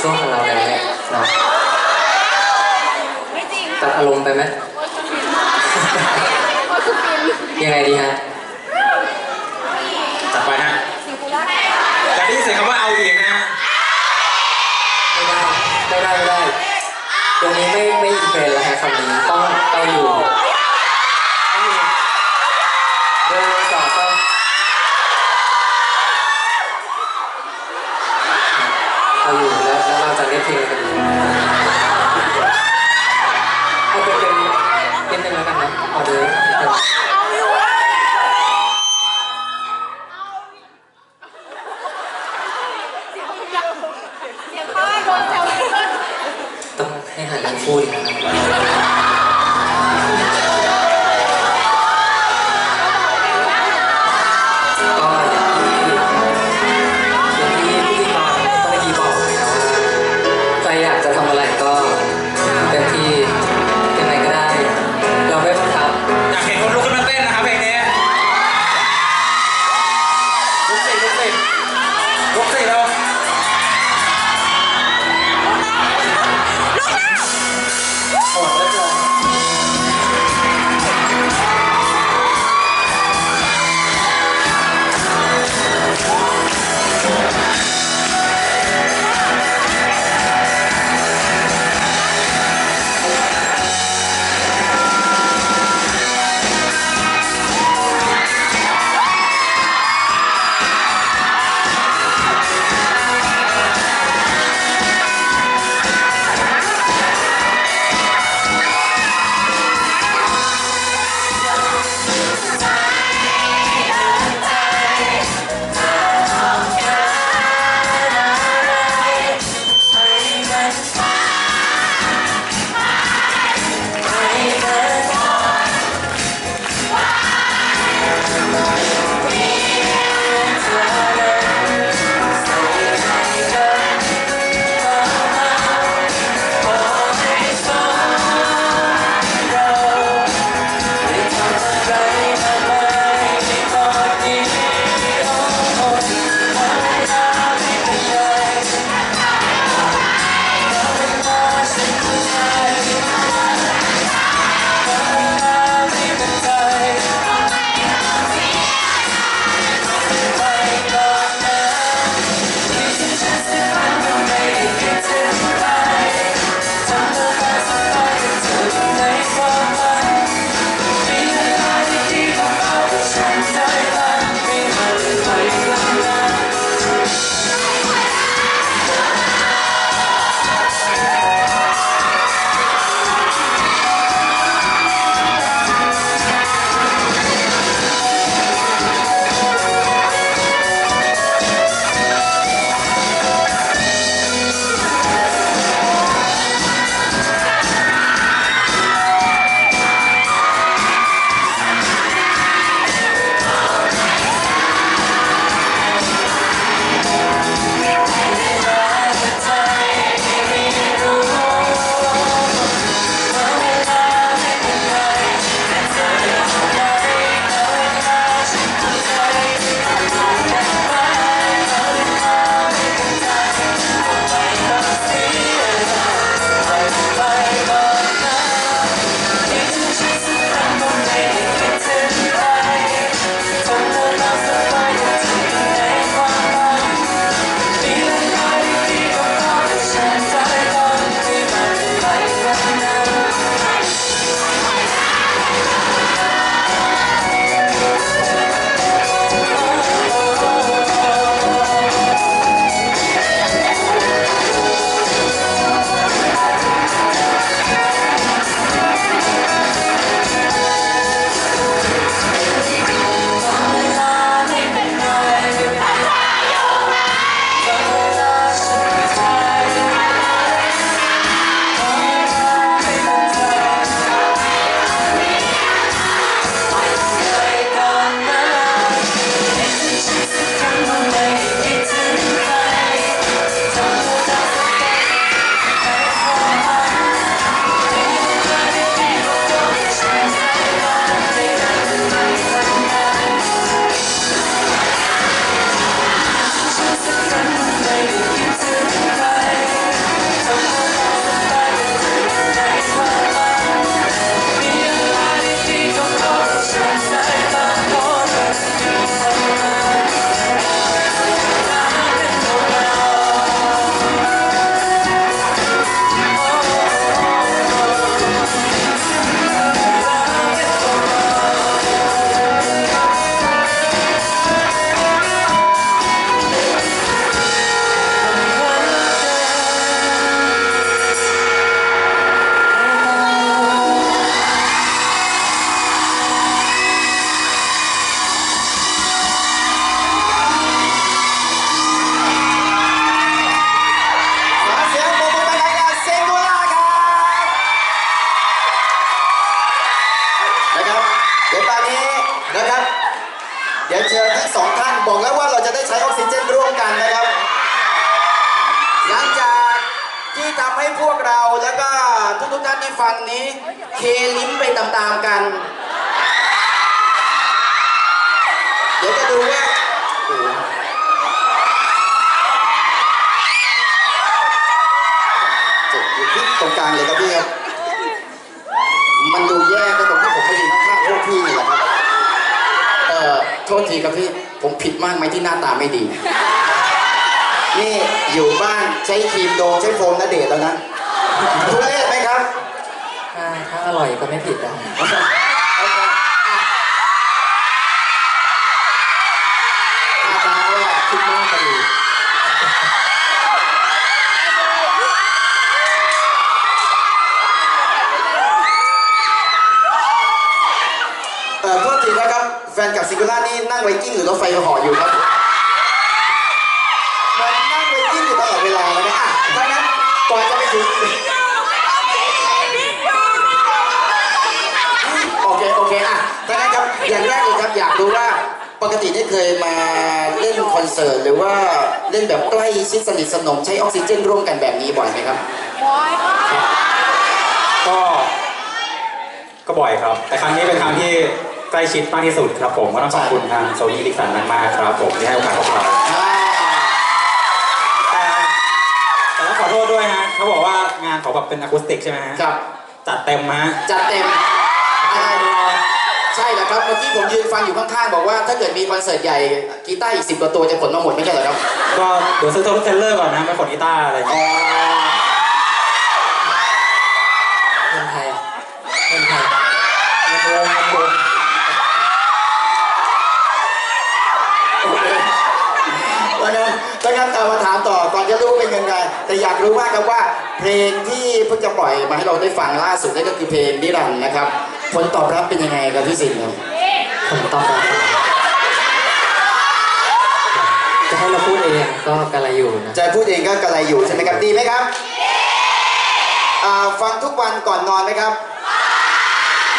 ช่วงของเราแล้วเนี่ยเนาะไม่จริงตัดอารมณ์ไปไหมยังไงดีฮะจัดไปฮะจะได้ยินเสียงคำว่าเอาอีกนะฮะไม่ได้ไม่ได้ไม่ได้ตรงนี้ไม่ไม่อินเทรนด์แล้วฮะคำนี้ต้องเอาอยู่ ที่สองท่านบอกแล้วว่าเราจะได้ใช้ออกซิเจนร่วมกันนะครับ หลังจากที่ทำให้พวกเราแล้วก็ทุกๆท่านที่ฟังนี้ เคลิ้มไปตามๆกัน เดี๋ยวจะดูว่าโอ้โหเจ็บอยู่ที่ตรงกลางเลยครับพี่ครับ มันดูแย่ก็ตรงที่ผมไปยืนข้างๆพวกพี่นี่แหละครับ เอ่อ โทษทีครับพี่ ผมผิดมากไหมที่หน้าตาไม่ดี นี่อยู่บ้านใช้ครีมโดใช้โฟมนาเดชแล้วนะทุเรศไหมครับ ถ้าถ้าอร่อยก็ไม่ผิดนะ อาตาว่า คิดมากไปอีก เอ่อโทษทีนะครับ แฟนกับซิงคูล่านี่นั่งไวกิ้งหรือรถไฟเหออยู่ครับมันนั่งไวกิ้งอยู่ตลอดเวลาเลยนะอะถ้างั้นก่อนจะไปถึงโอเคโอเคอะถ้างั้นครับอย่างแรกเลยครับอยากรู้ว่าปกติได้เคยมาเล่นคอนเสิร์ตหรือว่าเล่นแบบใกล้ชิดสนิทสนมใช้ออกซิเจนร่วมกันแบบนี้บ่อยไหมครับบอยก็ก็ก็บ่อยครับ แต่ครั้งนี้เป็นครั้งที่ ใกล้ชิดมากที่สุดครับผมก็ต้องขอบคุณทางโซนี่ดิสันมากๆครับผมที่ให้โอกาสพวกเราอ่าแต่แต่ต้องขอโทษด้วยฮะเขาบอกว่างานเขาแบบเป็นอะคูสติกใช่ไหมฮะครับ จัดเต็มฮะจัดเต็มอะไรใช่แล้วครับเมื่อกี้ผมยืนฟังอยู่ข้างๆ บอกว่าถ้าเกิดมีคอนเสิร์ตใหญ่กีตาร์อีกสิบกว่าตัวจะขนมาหมดไม่ใช่เหรอครับก็เดี๋ยวซื้อโทรเทรลเลอร์ก่อนนะไม่ขนกีตาร์อะไรอ๋อเงินไทยเงินไทย เงินวงเงินวง โอเคแล้วงั้น ถ้างั้นเอามาถามต่อก่อนจะรู้เป็นยังไงแต่อยากรู้มากครับว่าเพลงที่เพิ่งจะปล่อยมาให้เราได้ฟังล่าสุดนั่นก็คือเพลงนิรันดร์นะครับ ผลตอบรับเป็นยังไงครับพี่สิงห์ครับผมตอบรับจะให้เราพูดเองก็กระไรอยู่นะจะพูดเองก็กระไรอยู่ใช่ไหมครับดีไหมครับอ่าฟังทุกวันก่อนนอนไหมครับ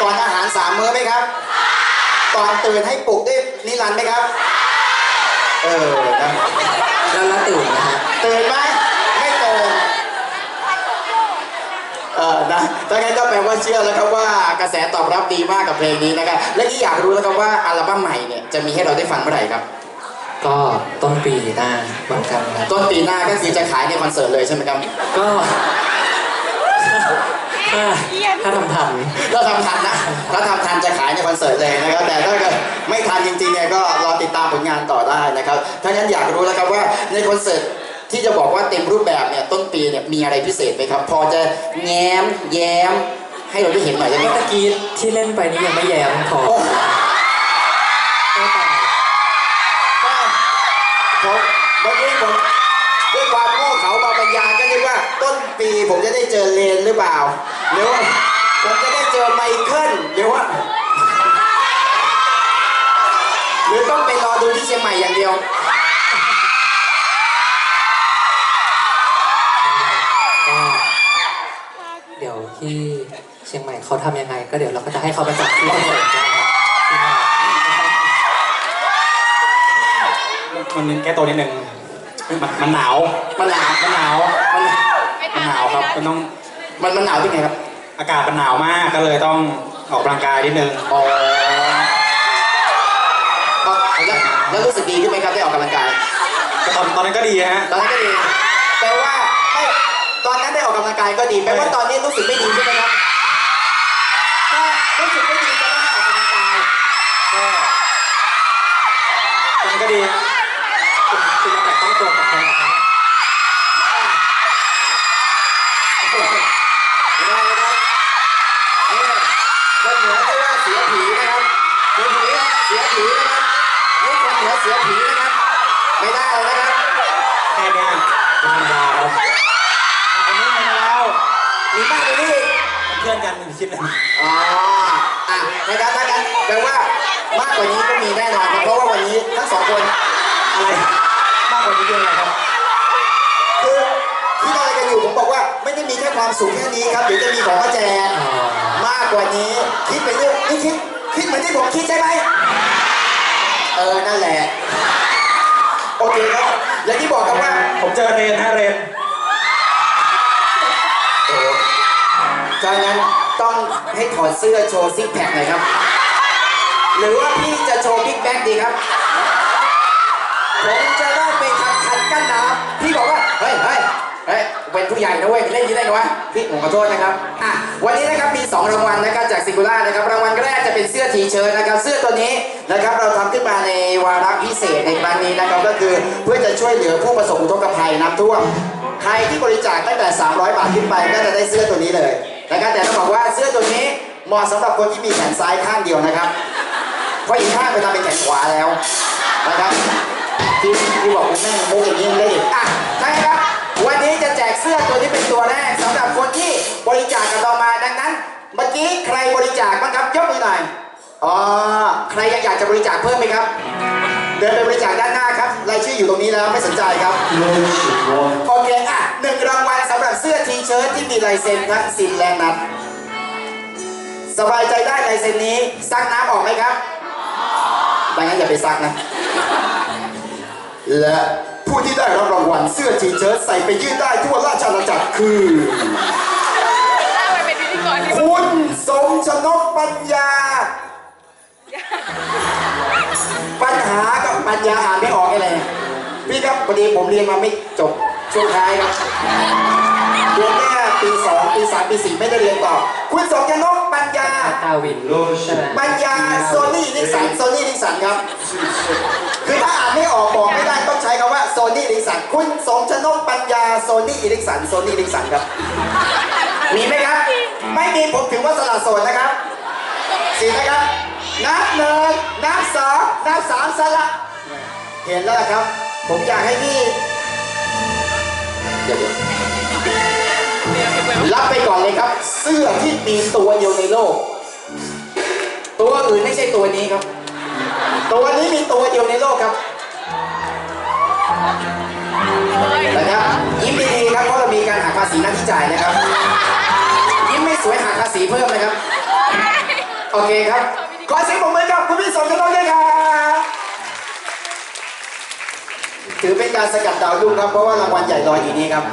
ก่อนอาหารสามมื้อไหมครับก่อนตื่นให้ปลุกด้วยนิรันดร์ไหมครับ เออนะ แล้วละตื่นนะฮะตื่นไหมไม่ตื่นเออนะถ้างั้นก็แปลว่าเชื่อแล้วครับว่ากระแสตอบรับดีมากกับเพลงนี้นะครับ และที่อยากรู้แล้วครับว่าอัลบั้มใหม่เนี่ยจะมีให้เราได้ฟังเมื่อไหร่ครับ ก็ต้นปีหน้าเหมือนกันนะต้นปีหน้าก็คือจะขายในคอนเสิร์ตเลยใช่ไหมครับ ก็ถ้าถ้าทำทันถ้าทำทันนะ ถ้าทำทันจะขายในคอนเสิร์ตเลยนะครับ แต่ถ้าเกิดไม่ทันจริงๆเนี่ยก็รอติดตามผลงานต่อได้นะครับ ถ้างั้นอยากรู้แล้วครับว่าในคอนเสิร์ตที่จะบอกว่าเต็มรูปแบบเนี่ยต้นปีเนี่ยมีอะไรพิเศษไหมครับ พอจะแง้มแย้ม ให้เราได้เห็นหน่อยได้ไหมเมื่อครับตะกี้ที่เล่นไปนี่ยังไม่แย้มพอโอ้ไม่ตายผมเมื่อกี้ผมด้วยความโง่เขามาบรรยายก็เรียกว่า ต้นปีผมจะได้เจอเลนหรือเปล่าหรือว่าผมจะได้เจอไมเคิลหรือว่า หรือต้องไปรอดูที่เชียงใหม่อย่างเดียวก็เดี๋ยวที่เชียงใหม่เขาทำยังไง ก็เดี๋ยวเราก็จะให้เขาไปจัดที่คอนเสิร์ตนะครับที่นั่นมันแก้ตัวนิดนึงมันมันหนาว มันหนาว มันหนาว มันมันหนาวครับมันต้อง มันมันหนาวเป็นไงครับ อากาศมันหนาวมากก็เลยต้องออกกำลังกายนิดนึง อ๋อก็แล้วแล้วรู้สึกดีขึ้นไหมครับได้ออกกำลังกายก็ตอนตอนนั้นก็ดีฮะ ตอนนั้นก็ดีแปลว่าไม่ตอนนั้นได้ออกกำลังกายก็ดีแปลว่าตอนนี้รู้สึกไม่ดีใช่ไหมครับถ้ารู้สึกไม่ดีจะไม่ให้ออกกำลังกายก็ตอนนั้นก็ดีคุณคุณมาแต่ต้องตัวกับใครนะครับ เหนือเสียผีนะครับ ไม่ได้นะครับแค่เนี้ยธรรมดาครับอันนี้มาแล้วมีมากกว่านี้อีกเพื่อนกันหนึ่งชิ้นเลยอ๋ออะนะครับถ้างั้นแปลว่ามากกว่านี้ก็มีแน่นอนครับเพราะว่าวันนี้ทั้งสองคนอะไรมากกว่านี้คืออะไรครับคือที่อะไรกันอยู่ผมบอกว่าไม่ได้มีแค่ความสูงแค่นี้ครับเดี๋ยวจะมีของมาแจกอ๋อมากกว่านี้คิดไปเรื่อยนี่คิดคิดเหมือนที่ผมคิดใช่ไหมเออ นั่นแหละ โอเคครับอย่างที่บอกครับว่า ผมเจอเรนฮะเรนโอ้ถ้างั้นต้องให้ถอดเสื้อโชว์ซิกแพคหน่อยครับ หรือว่าพี่จะโชว์บิ๊กแบ็กดีครับ ผมจะได้ไปทำคันกั้นน้ำพี่บอกว่า เฮ้ยเฮ้ยเฮ้ยเป็นผู้ใหญ่นะเว้ยเล่นอยี่ได้ไงวะพี่ผมขอโทษนะครับอะวันนี้นะครับมี 2 รางวัลนะครับจากซิงคูล่านะครับรางวัลแรกจะเป็นเสื้อทีเชิ้ตนะครับ เสื้อตัวนี้นะครับเราทำขึ้นมาใน วาระพิเศษในครั้งนี้นะครับก็คือเพื่อจะช่วยเหลือผู้ประสบอุทกภัยน้ำท่วม ใครที่บริจาคตั้งแต่ 300 บาทขึ้นไปก็จะได้เสื้อตัวนี้เลยนะครับแต่ต้องบอกว่าเสื้อตัวนี้เหมาะสำหรับคนที่มีแขนซ้ายข้างเดียวนะครับเพราะอีกข้างไปทำเป็นแขนขวาแล้วนะครับที่ที่บอกคุณแม่มุกอย่างนี้ได้อีกอะใช่ครับ วันนี้จะแจกเสื้อตัวนี้เป็นตัวแรกสำหรับคนที่บริจาคกับเรามาดังนั้น เมื่อกี้ใครบริจาคบ้างครับยกมือหน่อย อ๋อใครยังอยากจะบริจาคเพิ่มไหมครับ เดินไปบริจาคด้านหน้าครับรายชื่ออยู่ตรงนี้แล้วไม่สนใจครับโอเคอะหนึ่งรางวัลสำหรับเสื้อทีเชิ้ตที่มีลายเซ็นทั้งสินและนัดสบายใจได้ลายเซ็นนี้ซักน้ำออกไหมครับดังนั้นอย่าไปซักนะ และผู้ที่ได้รับรางวัลเสื้อทีเชิ้ตใส่ไปยืดได้ทั่วราชอาณาจักรคือถ้าไปเป็นพิธีกรดีกว่าคุณสมชนกปัญญา ปัญหากับปัญญาอ่านไม่ออกอะไรพี่ครับพอดีผมเรียนมาไม่จบช่วงท้ายครับเรียนแค่ปีสองปีสามปีสี่ไม่ได้เรียนต่อ คุณสมชนกปัญญาตาวินใช่ไหมปัญญาโซนี่นิสันโซนี่นิสันครับ คือถ้าอ่านไม่ออกบอกไม่ได้ต้องใช้คำว่าโซนี่นิสันคุณสมชนกปัญญาโซนี่อิริกสันโซนี่อิริกสันครับ มีไหมครับ ไม่มีผมถือว่าสละโสดนะครับสี่นะครับ นับหนึ่งนับสองนับสามสละเห็นแล้วครับ ผมอยากให้พี่เดี๋ยวรับไปก่อนเลยครับ เสื้อที่มีตัวเดียวในโลก ตัวอื่นไม่ใช่ตัวนี้ครับ ตัวนี้มีตัวเดียวในโลกครับนะครับยิ้มดีๆครับเพราะเรามีการหักภาษีหน้าที่จ่ายนะครับ ยิ้มไม่สวยหักภาษีเพิ่มนะครับ โอเคครับ ขอเสียงปรบมือกับคุณพี่สมชนกด้วยครับถือเป็นการสกัดดาวรุ่งครับ เพราะว่ารางวัลใหญ่รออยู่นี้ครับ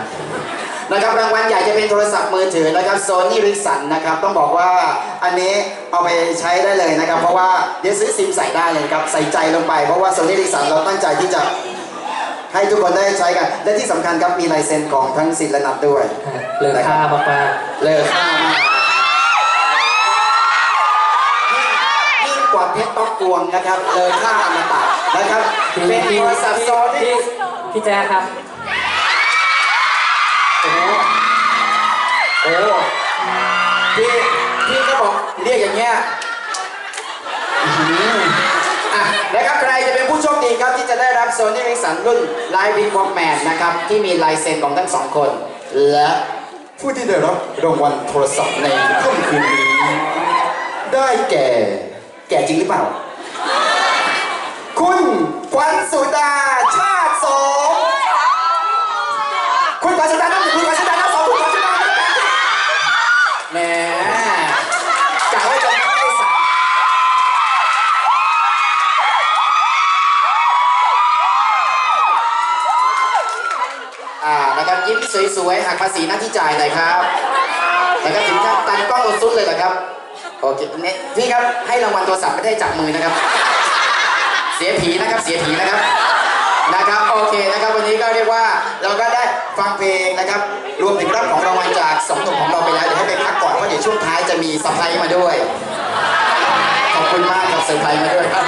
นะครับรางวัลใหญ่จะเป็นโทรศัพท์มือถือนะครับโซนี่ริสันนะครับต้องบอกว่าอันนี้เอาไปใช้ได้เลยนะครับ เพราะว่าเดี๋ยวซื้อซิมใส่ได้เลยครับใส่ใจลงไป เพราะว่าโซนี่ริสันเราตั้งใจที่จะให้ทุกคนได้ใช้กัน และที่สำคัญครับมีลายเซ็นของทั้งสินและนับด้วย เลอค่ามากเลอค่า วงนะครับเลอค่าอมตะนะครับๆเป็นโทรศัพท์โซนี่พี่พี่แจ๊คครับ โอ้โหโอ้พี่พี่ก็บอกเรียกอย่างเงี้ยอื้อหืออะนะครับใครจะเป็นผู้โชคดีครับที่จะได้รับ Sony Ericsson รุ่น Live Big Walkman นะครับที่มีลายเซ็นของทั้งสองคน และผู้ที่ได้รับรางวัลโทรศัพท์ในค่ำคืนนี้ ได้แก่ แก่จริงหรือเปล่าคุณขวัญ สุดาชาติสงคุณขวัญสุดาน้ำหนึ่งคุณขวัญสุดาน้ำสองคุณขวัญสุดาน้ำสามแหมกะว่าจะไม่ได้สามอ่านะครับยิ้มสวยๆหักภาษีหน้าที่จ่ายหน่อยครับนะครับถึงขั้นตันกล้องรถซุดเลยเหรอครับโอเคเนี่ยพี่ครับให้รางวัลโทรศัพท์ไม่ได้จับมือนะครับ เสียผีนะครับเสียผีนะครับนะครับโอเคนะครับวันนี้ก็เรียกว่าเราก็ได้ฟังเพลงนะครับ รวมถึงรับของรางวัลจากสองหนุ่มของเราไปแล้วเดี๋ยวให้ไปพักก่อนเพราะเดี๋ยวช่วงท้ายจะมีสไปมาด้วย ขอบคุณมากครับเซอร์ไพรส์มาด้วยครับ